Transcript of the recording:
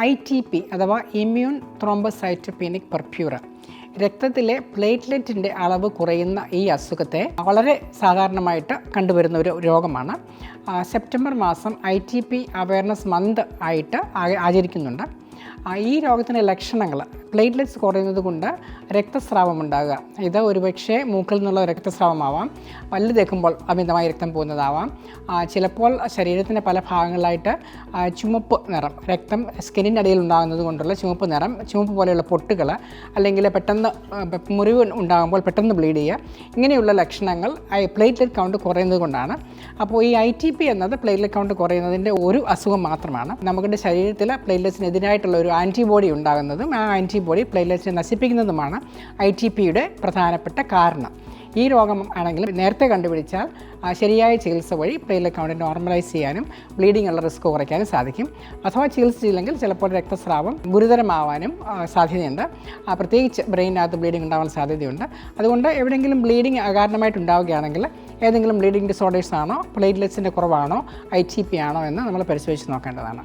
I T P അഥവാ immune thrombocytopenic purpura രക്തത്തിലെ പ്ലേറ്റ്ലെറ്റിന്റെ അളവ് കുറയുന്ന ഈ അസുഖത്തെ വളരെ സാധാരണമായിട്ട് കണ്ടുവരുന്ന ഒരു രോഗമാണ്. സെപ്റ്റംബർ മാസം I T P awareness month ആയിട്ട് ആചരിക്കുന്നുണ്ട്. ഈ രോഗത്തിന്റെ ലക്ഷണങ്ങൾ പ്ലേറ്റ്ലെറ്റ്സ് കുറയുന്നത് കൊണ്ട് രക്തസ്രാവം ഉണ്ടാകുക. ഇത് ഒരുപക്ഷെ മൂക്കിൽ നിന്നുള്ള രക്തസ്രാവമാവാം. പല്ല് തേക്കുമ്പോൾ അമിതമായി രക്തം പോകുന്നതാവാം. ചിലപ്പോൾ ശരീരത്തിന്റെ പല ഭാഗങ്ങളിലായിട്ട് ചുമപ്പ് നിറം രക്തം സ്കിന്നിന്റെ അടിയിൽ ഉണ്ടാകുന്നത് കൊണ്ടുള്ള ചുമപ്പ് നിറം ചുമപ്പ് പോലെയുള്ള പൊട്ടുകൾ അല്ലെങ്കിൽ പെട്ടെന്ന് മുറിവ് ഉണ്ടാകുമ്പോൾ പെട്ടെന്ന് ബ്ലീഡ് ചെയ്യുക. ഇങ്ങനെയുള്ള ലക്ഷണങ്ങൾ പ്ലേറ്റ്ലെറ്റ് കൗണ്ട് കുറയുന്നത് കൊണ്ടാണ്. അപ്പോൾ ഈ ഐ ടി പി എന്നത് പ്ലേറ്റ്ലെറ്റ് കൗണ്ട് കുറയുന്നതിന്റെ ഒരു അസുഖം മാത്രമാണ്. നമ്മുടെ ശരീരത്തിൽ പ്ലേറ്റ്ലെറ്റ്സിനെതിരായിട്ടുള്ള ഒരു ആന്റിബോഡി ഉണ്ടാകുന്നതും ആ ആന്റിബോഡി പ്ലേറ്റ്ലെറ്റ്സിനെ നശിപ്പിക്കുന്നതുമാണ് ഐ ടി പിയുടെ പ്രധാനപ്പെട്ട കാരണം. ഈ രോഗം ആണെങ്കിൽ നേരത്തെ കണ്ടുപിടിച്ചാൽ ശരിയായ ചികിത്സ വഴി പ്ലേറ്റ്ലെറ്റ് കൗണ്ട് നോർമലൈസ് ചെയ്യാനും ബ്ലീഡിംഗ് ഉള്ള റിസ്ക് കുറയ്ക്കാനും സാധിക്കും. അഥവാ ചികിത്സിച്ചില്ലെങ്കിൽ ചിലപ്പോൾ രക്തസ്രാവം ഗുരുതരമാവാനും സാധ്യതയുണ്ട്. പ്രത്യേകിച്ച് ബ്രെയിനകത്ത് ബ്ലീഡിംഗ് ഉണ്ടാവാൻ സാധ്യതയുണ്ട്. അതുകൊണ്ട് എവിടെയെങ്കിലും ബ്ലീഡിംഗ് അകാരണമായിട്ട് ഉണ്ടാവുകയാണെങ്കിൽ ഏതെങ്കിലും ബ്ലീഡിംഗ് ഡിസോർഡേഴ്സ് ആണോ പ്ലേറ്റ്ലെറ്റ്സിന്റെ കുറവാണോ ഐ ടി പി ആണോ എന്ന് നമ്മൾ പരിശോധിച്ച് നോക്കേണ്ടതാണ്.